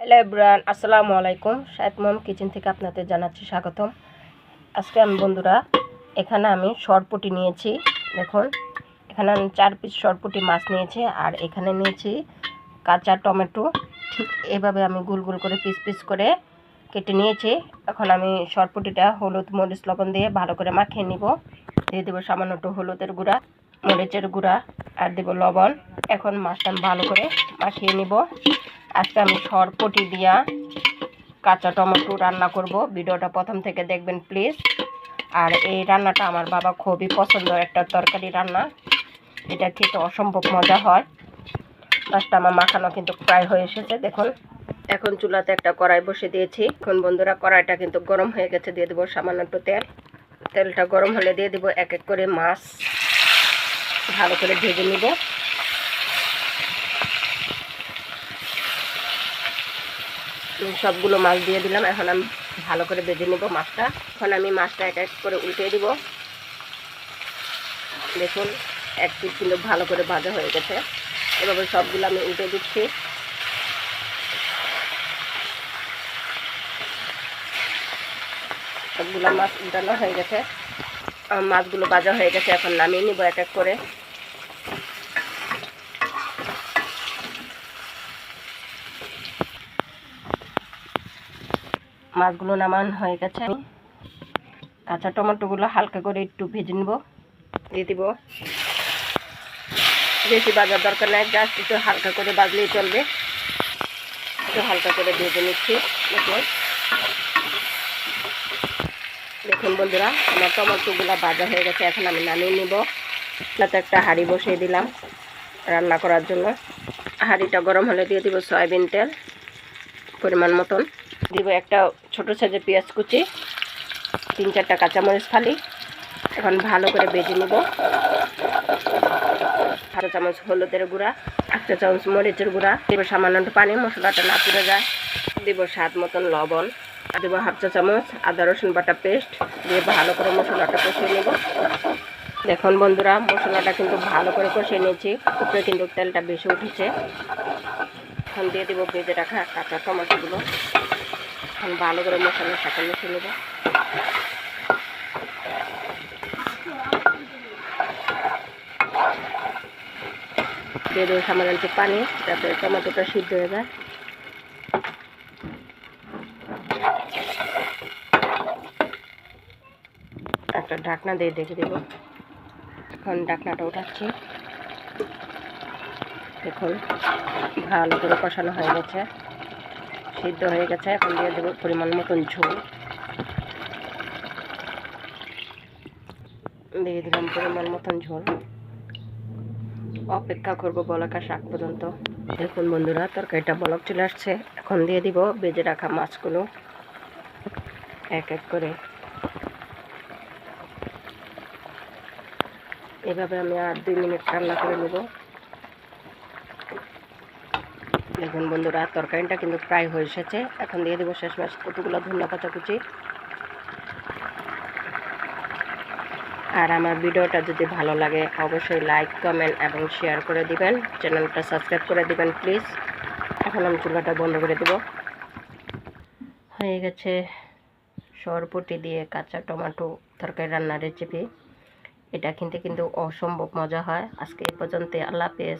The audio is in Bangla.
হ্যালো এব্রান আসসালামু আলাইকুম। মম কিচেন থেকে আপনাদের জানাচ্ছি স্বাগতম। আজকে আমি বন্ধুরা, এখানে আমি সরপুটি নিয়েছি। দেখুন, এখানে আমি চার পিস সরপুটি মাছ নিয়েছি আর এখানে নিয়েছি কাঁচা টমেটো। ঠিক এভাবে আমি গোল গোল করে পিস পিস করে কেটে নিয়েছি। এখন আমি সরপুটিটা হলুদ মরিচ লবণ দিয়ে ভালো করে মাখিয়ে নিব। দিয়ে দেবো সামান্য একটু হলুদের গুঁড়া, মরিচের গুঁড়া আর দেবো লবণ। এখন মাছটা ভালো করে মাখিয়ে নিব। আজকে আমি সরপটি দিয়া কাঁচা টমেটো রান্না করব। ভিডিওটা প্রথম থেকে দেখবেন, প্লিজ। আর এই রান্নাটা আমার বাবা খুবই পছন্দ একটা তরকারি রান্না। এটা খেতে অসম্ভব মজা হয়। মাছটা আমার মাখানো কিন্তু প্রায় হয়ে এসেছে, দেখুন। এখন চুলাতে একটা কড়াই বসে দিয়েছি। এখন বন্ধুরা, কড়াইটা কিন্তু গরম হয়ে গেছে, দিয়ে দেবো সামান্য একটু তেল। তেলটা গরম হলে দিয়ে দেবো এক এক করে মাছ। ভালো করে ভেজে নিব। সবগুলো মাছ দিয়ে দিলাম। এখন আমি ভালো করে বেজে নেব মাছটা। এখন আমি মাছটা এক এক করে উল্টে দিব। দেখুন, এক পিস কিন্তু ভালো করে ভাজা হয়ে গেছে। এভাবে সবগুলো আমি উল্টে দিচ্ছি। সবগুলো মাছ উল্টানো হয়ে গেছে। মাছগুলো ভাজা হয়ে গেছে, এখন নামিয়ে নিব এক এক করে। মাছগুলো নামান হয়ে গেছে আমি। কাঁচা টমেটোগুলো হালকা করে একটু ভেজে নেব, দিয়ে দিব। বেশি বাজার দরকার নাই, জাস্ট একটু হালকা করে বাজলেই চলবে। একটু হালকা করে ভেজে নিচ্ছি, দেখুন। দেখুন বন্ধুরা, আমার টমেটোগুলো বাজা হয়ে গেছে, এখন আমি নামিয়ে নিব। তাতে একটা হাঁড়ি বসিয়ে দিলাম রান্না করার জন্য। হাঁড়িটা গরম হলে দিয়ে দিব সয়াবিন তেল, পরিমাণ মতন। দিব একটা ছোট সাইজের পেঁয়াজ কুচি, তিন চারটা কাঁচামরিচ ফালি। এখন ভালো করে বেজে নিব। হাফ চামচ হলুদের গুঁড়া একটা চামচ মরিচের গুঁড়া। দিব সামান্য একটু পানি, মশলাটা না পুড়ে যায়। দিব স্বাদ মতন লবণ। দেবো হাফ চা চামচ আদা, রসুন বাটা পেস্ট দিয়ে ভালো করে মশলাটা কষিয়ে নেব। দেখুন বন্ধুরা, মশলাটা কিন্তু ভালো করে কষিয়ে নিয়েছি। উপরে কিন্তু তেলটা বেশি উঠেছে। এখন দিয়ে দেবো ভেজে রাখা কাঁচা টমেটোগুলো। এখন ভালো করে মশলার সাথে মিশিয়ে নেব। দিয়ে সামান্য একটু পানি, যাতে টমেটোটা সিদ্ধ হয়ে যায়। একটা ঢাকনা দিয়ে দেখে দেবো। এখন ঢাকনাটা উঠাচ্ছি। দেখুন, ভালো করে কষানো হয়ে গেছে। সিদ্ধ হয়ে গেছে, এখন দিয়ে দেবো পরিমাণ মতন ঝোল। দিয়ে দিলাম পরিমাণ মতন ঝোল। অপেক্ষা করব বলাকা শাক পর্যন্ত। দেখুন বন্ধুরা, তরকারিটা বলক চলে আসছে। এখন দিয়ে দিব বেজে রাখা মাছগুলো। এক এক করে। এভাবে আমি আর দুই মিনিট রান্না করে নেব। দেখুন বন্ধুরা, তরকারিটা কিন্তু প্রায় হয়ে এসেছে। এখন দিয়ে দেবো শেষ মাস কতগুলো পাতা কুচি। আর আমার ভিডিওটা যদি ভালো লাগে, অবশ্যই লাইক কমেন্ট এবং শেয়ার করে দিবেন। চ্যানেলটা সাবস্ক্রাইব করে দিবেন প্লিজ এখন আমি চুলাটা বন্ধ করে দেব। হয়ে গেছে সরপুটি দিয়ে কাঁচা টমেটো তরকারি রান্নার রেসিপি এটা কিন্তু কিন্তু অসম্ভব মজা হয়। আজকে এই পর্যন্ত আল্লাহ হাফেজ।